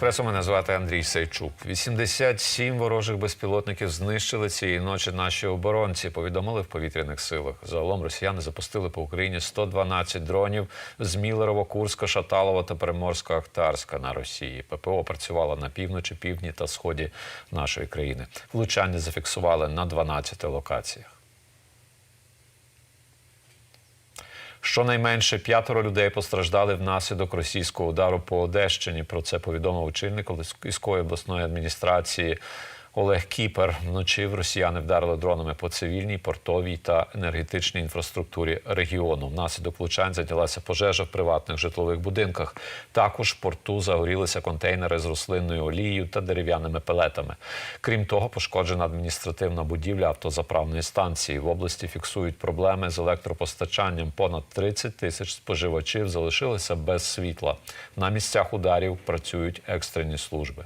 Еспресо мене звати Андрій Сайчук. 87 ворожих безпілотників знищили цієї ночі наші оборонці. Повідомили в повітряних силах. Загалом росіяни запустили по Україні 112 дронів з Мілерово, Курська, Шаталова та Приморсько-Ахтарська на Росії. ППО працювала на півночі, півдні та сході нашої країни. Влучання зафіксували на 12 локаціях. Щонайменше п'ятеро людей постраждали внаслідок російського удару по Одещині. Про це повідомив очільник Олеської обласної адміністрації Олег Кіпер. Вночі в росіяни вдарили дронами по цивільній, портовій та енергетичній інфраструктурі регіону. Внаслідок влучань зайнялася пожежа в приватних житлових будинках. Також в порту загорілися контейнери з рослинною олією та дерев'яними пелетами. Крім того, пошкоджена адміністративна будівля автозаправної станції. В області фіксують проблеми з електропостачанням. Понад 30 тисяч споживачів залишилися без світла. На місцях ударів працюють екстрені служби.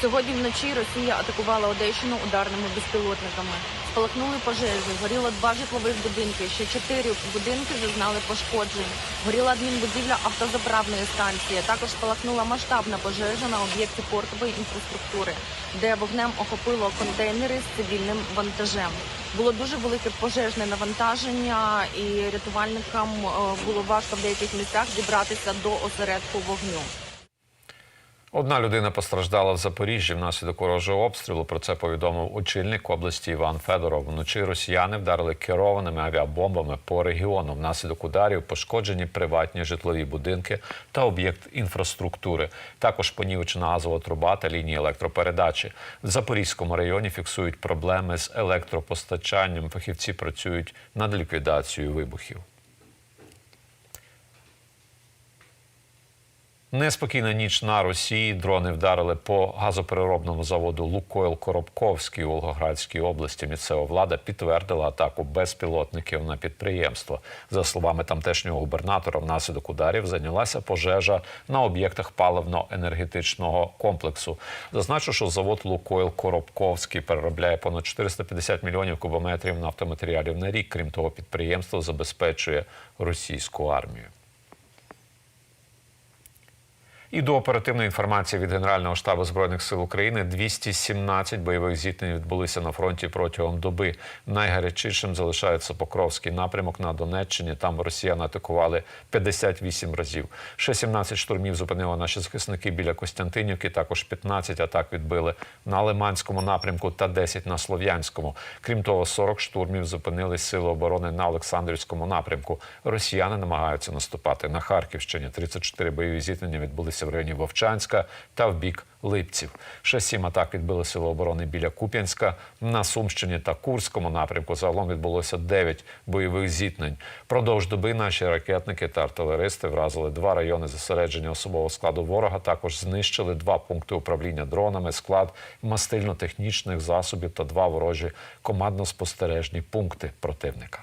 Сьогодні вночі Росія атакувала Одещину ударними безпілотниками. Спалахнули пожежі, горіло два житлових будинки. Ще чотири будинки зазнали пошкоджень. Горіла адмінбудівля автозаправної станції. Також спалахнула масштабна пожежа на об'єкті портової інфраструктури, де вогнем охопило контейнери з цивільним вантажем. Було дуже велике пожежне навантаження, і рятувальникам е, було важко в деяких місцях дібратися до осередку вогню. Одна людина постраждала в Запоріжжі внаслідок ворожого обстрілу. Про це повідомив очільник області Іван Федоров. Вночі росіяни вдарили керованими авіабомбами по регіону. Внаслідок ударів пошкоджені приватні житлові будинки та об'єкт інфраструктури. Також понівечена газова труба та лінії електропередачі. В Запорізькому районі фіксують проблеми з електропостачанням. Фахівці працюють над ліквідацією вибухів. Неспокійна ніч на Росії. Дрони вдарили по газопереробному заводу Лукойл Коробковський у Волгоградській області. Місцева влада підтвердила атаку безпілотників на підприємство. За словами тамтешнього губернатора, внаслідок ударів зайнялася пожежа на об'єктах паливно-енергетичного комплексу. Зазначу, що завод Лукойл Коробковський переробляє понад 450 мільйонів кубометрів нафтоматеріалів на рік. Крім того, підприємство забезпечує російську армію. І до оперативної інформації від Генерального штабу збройних сил України 217 бойових зіткнень відбулися на фронті протягом доби. Найгарячішим залишається Покровський напрямок на Донеччині. Там росіяни атакували 58 разів. Ще 17 штурмів зупинили наші захисники біля Костянтинівки. Також 15 атак відбили на Лиманському напрямку та 10 на Слов'янському. Крім того, 40 штурмів зупинили сили оборони на Олександрівському напрямку. Росіяни намагаються наступати на Харківщині. 34 бойові зіткнення відбулися в районі Вовчанська та в бік Липців. Ще сім атак відбили сили оборони біля Куп'янська. На Сумщині та Курському напрямку загалом відбулося 9 бойових зіткнень. Продовж доби наші ракетники та артилеристи вразили два райони зосередження особового складу ворога. Також знищили два пункти управління дронами, склад мастильно-технічних засобів та два ворожі командно-спостережні пункти противника.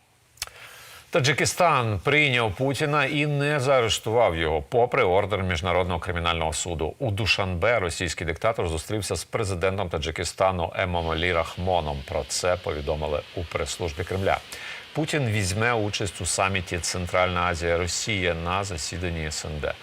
Таджикистан прийняв Путіна і не заарештував його, попри ордер міжнародного кримінального суду. У Душанбе російський диктатор зустрівся з президентом Таджикистану Емомалі Рахмоном. Про це повідомили у прес-службі Кремля. Путін візьме участь у саміті Центральна Азія Росія на засіданні СНД.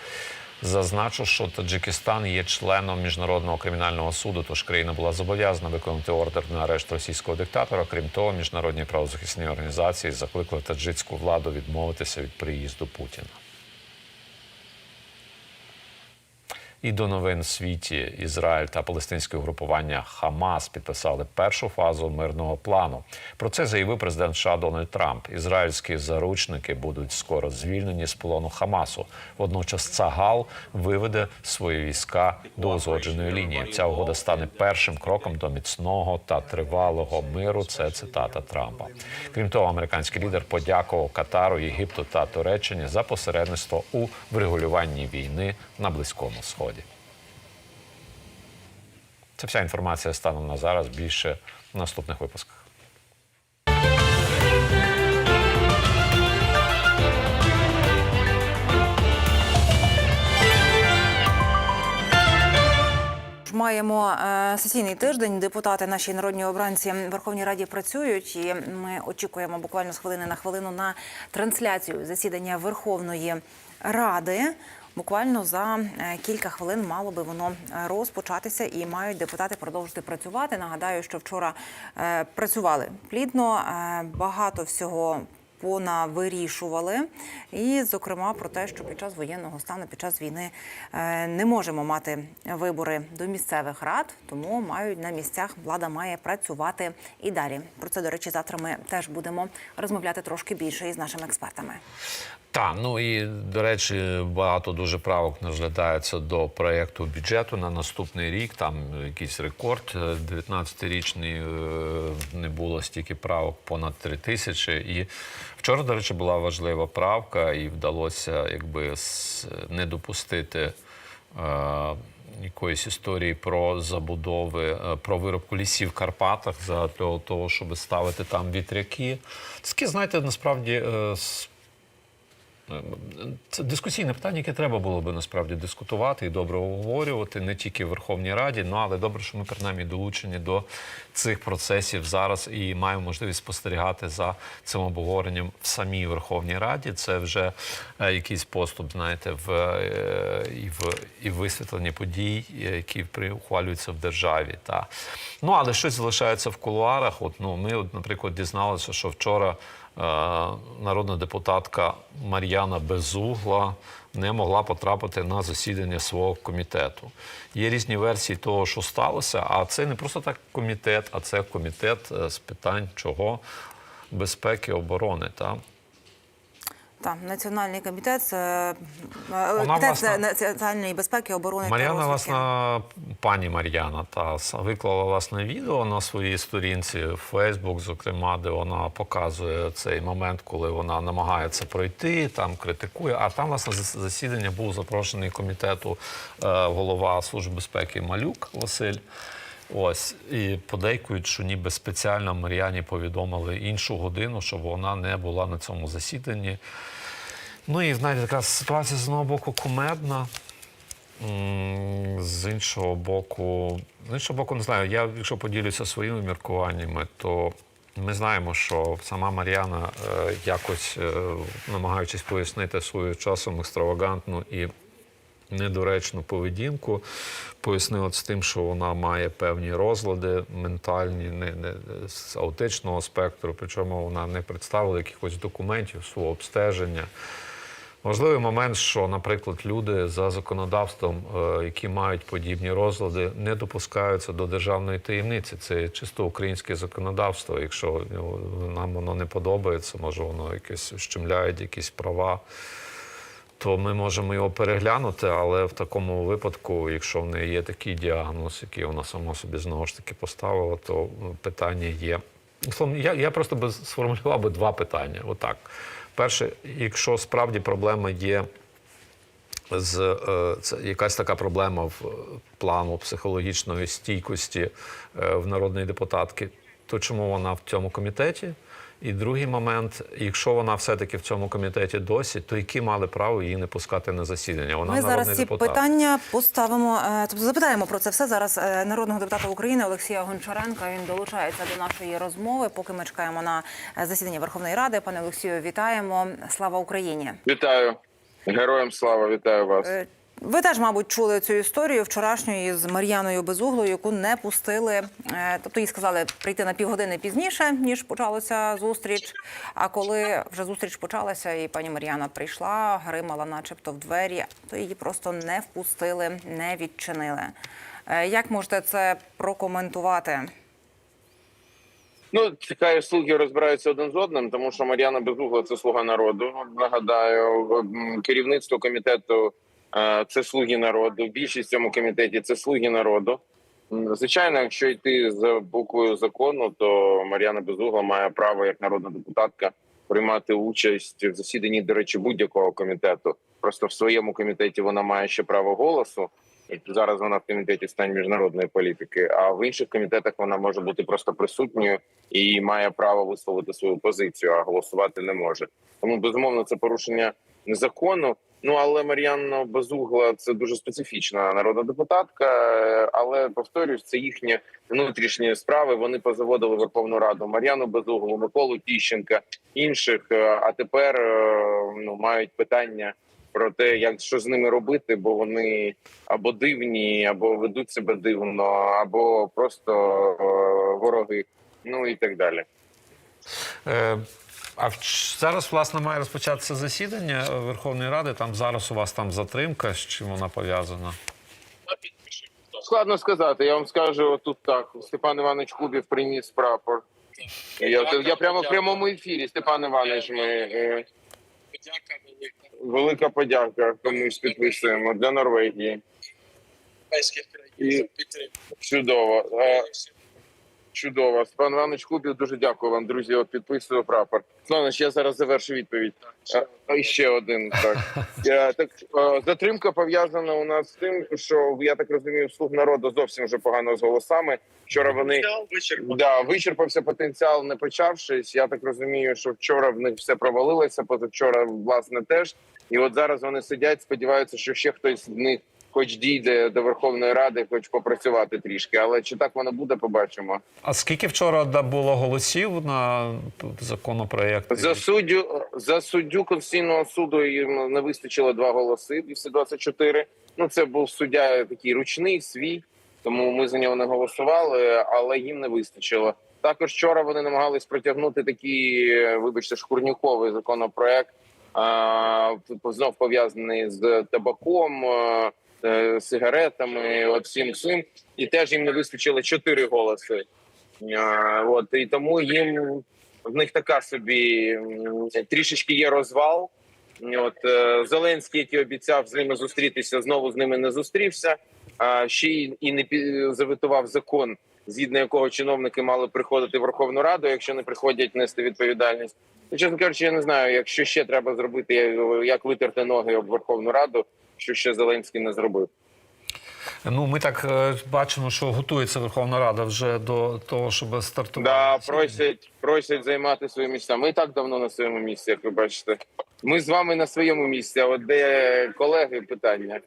Зазначу, що Таджикистан є членом міжнародного кримінального суду, тож країна була зобов'язана виконати ордер на арешт російського диктатора. Крім того, міжнародні правозахисні організації закликали таджицьку владу відмовитися від приїзду Путіна. І до новин в світі Ізраїль та палестинське угрупування Хамас підписали першу фазу мирного плану. Про це заявив президент США Дональд Трамп. Ізраїльські заручники будуть скоро звільнені з полону Хамасу. Водночас Цагал виведе свої війська до узгодженої лінії. Ця угода стане першим кроком до міцного та тривалого миру. Це цитата Трампа. Крім того, американський лідер подякував Катару, Єгипту та Туреччині за посередництво у врегулюванні війни на близькому сході. Це вся інформація станом на зараз. Більше в наступних випусках. Маємо е, сесійний тиждень. Депутати наші народні обранці в Верховній Раді працюють, і ми очікуємо буквально з хвилини на хвилину на трансляцію засідання Верховної Ради. Буквально за е, кілька хвилин мало би воно е, розпочатися, і мають депутати продовжити працювати. Нагадаю, що вчора е, працювали плідно, багато всього понавирішували. І, зокрема, про те, що під час воєнного стану, під час війни не можемо мати вибори до місцевих рад, тому мають на місцях влада має працювати і далі. Про це, до речі, завтра ми теж будемо розмовляти трошки більше із нашими експертами. Так, ну і до речі, багато дуже правок розглядається до проєкту бюджету на наступний рік. Там якийсь рекорд. 19-річний е, не було стільки правок, понад 3 тисячі. І вчора, до речі, була важлива правка, і вдалося якби не допустити. е, Якоїсь історії про забудови, е, про виробку лісів в Карпатах за того, щоб ставити там вітряки. Це таке, знаєте, насправді е, це дискусійне питання, яке треба було би насправді дискутувати і добре обговорювати не тільки в Верховній Раді, ну але добре, що ми принаймні долучені до цих процесів зараз і маємо можливість спостерігати за цим обговоренням в самій Верховній Раді. Це вже е, якийсь поступ, знаєте, в е, і в і в подій, які ухвалюються в державі. Та ну але щось залишається в кулуарах. От ну ми, наприклад, дізналися, що вчора. Е, народна депутатка Мар'яна Безугла не могла потрапити на засідання свого комітету. Є різні версії того, що сталося, а це не просто так комітет, а це комітет е, з питань чого безпеки оборони. Та? Так, національний комітет це е, комітет власне, національної безпеки, оборони та Мар'яна, розвідки. власне, пані Мар'яна, та виклала власне відео на своїй сторінці в Фейсбук, зокрема, де вона показує цей момент, коли вона намагається пройти, там критикує. А там, власне, засідання був запрошений комітету е, голова Служби безпеки Малюк Василь. Ось і подейкують, що ніби спеціально Мар'яні повідомили іншу годину, щоб вона не була на цьому засіданні. Ну і знаєте, така ситуація з одного боку кумедна. З іншого боку, з іншого боку, не знаю. Я, якщо поділюся своїми міркуваннями, то ми знаємо, що сама Мар'яна е, якось е, намагаючись пояснити свою часом екстравагантну і недоречну поведінку, пояснила з тим, що вона має певні розлади ментальні, не, не з аутичного спектру, причому вона не представила якихось документів свого обстеження. Важливий момент, що, наприклад, люди за законодавством, е, які мають подібні розлади, не допускаються до державної таємниці. Це чисто українське законодавство. Якщо ну, нам воно не подобається, може воно якесь щемляє якісь права, то ми можемо його переглянути. Але в такому випадку, якщо в неї є такий діагноз, який вона сама собі знову ж таки поставила, то ну, питання є. Словом, я, я просто би сформулював би два питання. Отак. Перше, якщо справді проблема є з е, це якась така проблема в е, плану психологічної стійкості е, в народної депутатки, то чому вона в цьому комітеті? І другий момент, якщо вона все-таки в цьому комітеті досі, то які мали право її не пускати на засідання? Вона Ми зараз ці депутат. питання поставимо. е, Тобто запитаємо про це все зараз. е, Народного депутата України Олексія Гончаренка. Він долучається до нашої розмови. Поки ми чекаємо на е, засідання Верховної Ради. Пане Олексію, вітаємо. Слава Україні! Вітаю. Героям слава, вітаю вас. Ви теж, мабуть, чули цю історію вчорашньої з Мар'яною Безуглою, яку не пустили. е, Тобто їй сказали прийти на півгодини пізніше, ніж почалася зустріч. А коли вже зустріч почалася, і пані Мар'яна прийшла, гримала, начебто, в двері, то її просто не впустили, не відчинили. Е, Як можете це прокоментувати? Ну, цікаві слуги розбираються один з одним, тому що Мар'яна Безугла це слуга народу. Нагадаю, керівництво комітету це слуги народу. Більшість в цьому комітеті це слуги народу. Звичайно, якщо йти за буквою закону, то Мар'яна Безугла має право як народна депутатка приймати участь в засіданні, до речі, будь-якого комітету. Просто в своєму комітеті вона має ще право голосу. Зараз вона в комітеті з питань міжнародної політики, а в інших комітетах вона може бути просто присутньою і має право висловити свою позицію, а голосувати не може. Тому безумовно це порушення закону. Ну але Мар'яна Безугла це дуже специфічна народна депутатка. Але повторюсь, це їхні внутрішні справи. Вони позаводили Верховну Раду Мар'яну Безуглу, Миколу Тіщенка, інших. е, А тепер е, ну мають питання про те, як що з ними робити, бо вони або дивні, або ведуть себе дивно, або просто е, вороги, ну і так далі. Е, А зараз, власне, має розпочатися засідання Верховної Ради. Там зараз у вас там затримка, з чим вона пов'язана? Складно сказати. Я вам скажу тут так: Степан Іванович Кубів приніс прапор. Я, я прямо в прямому ефірі. Степан Іванович, ми е, велика подяка комусь підписуємо для Норвегії. І чудово. Чудово. Степан Іванович Кубів, дуже дякую вам, друзі. От підписую прапор. Іванович, я зараз завершу відповідь. А, і ще один так. Я, так затримка пов'язана у нас з тим, що я так розумію, слуг народу зовсім вже погано з голосами. Вчора вони да, вичерпався потенціал, не почавшись. Я так розумію, що вчора в них все провалилося. Позавчора, власне, теж. І от зараз вони сидять, сподіваються, що ще хтось з них, хоч дійде до Верховної Ради, хоч попрацювати трішки. Але чи так воно буде, побачимо. А скільки вчора було голосів на законопроєкт? За суддю за суддю Конституційного суду їм не вистачило два голоси. 224. Ну це був суддя такий ручний, свій. Тому ми за нього не голосували, але їм не вистачило. Також вчора вони намагались протягнути такий, вибачте, шкурніковий законопроект, а, знов пов'язаний з табаком, сигаретами, от всім цим. І теж їм не вистачило чотири голоси. От і тому їм в них така собі трішечки є розвал. От е, Зеленський, який обіцяв з ними зустрітися, знову з ними не зустрівся. А ще і не заветував закон, згідно якого чиновники мали приходити в Верховну Раду, якщо не приходять нести відповідальність. Чесно кажучи, я не знаю, якщо ще треба зробити, як витерти ноги об Верховну Раду, що ще Зеленський не зробив. Ну, ми так е, бачимо, що готується Верховна Рада вже до того, щоб стартувати. Да, просять, просять займати свої місця. Ми так давно на своєму місці, як ви бачите. Ми з вами на своєму місці. А от де колеги питання?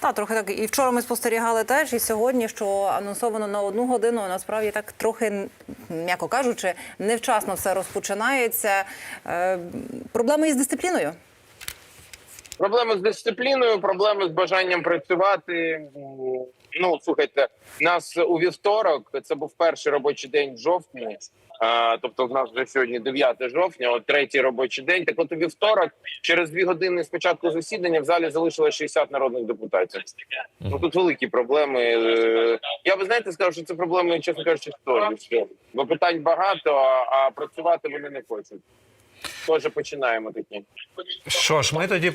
Та трохи так і вчора ми спостерігали теж, і сьогодні, що анонсовано на одну годину. Насправді так трохи, м'яко кажучи, невчасно все розпочинається. Е, проблеми із дисципліною. Проблеми з дисципліною, проблеми з бажанням працювати. Ну слухайте, нас у вівторок це був перший робочий день в жовтні. А, тобто, в нас вже сьогодні 9 жовтня, от третій робочий день. Так от у вівторок, через дві години з початку засідання, в залі залишилось 60 народних депутатів. Ну тут великі проблеми. Е, Я би знаєте сказав, що це проблеми, чесно кажучи, історії. Бо питань багато, а, а працювати вони не хочуть. Тож починаємо такі. Що ж, ми тоді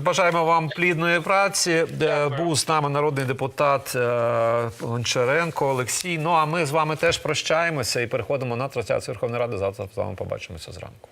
бажаємо вам плідної праці. Дякую. Був з нами народний депутат е, Гончаренко Олексій. Ну а ми з вами теж прощаємося і переходимо на трансляцію Верховної Ради. Завтра з вами побачимося зранку.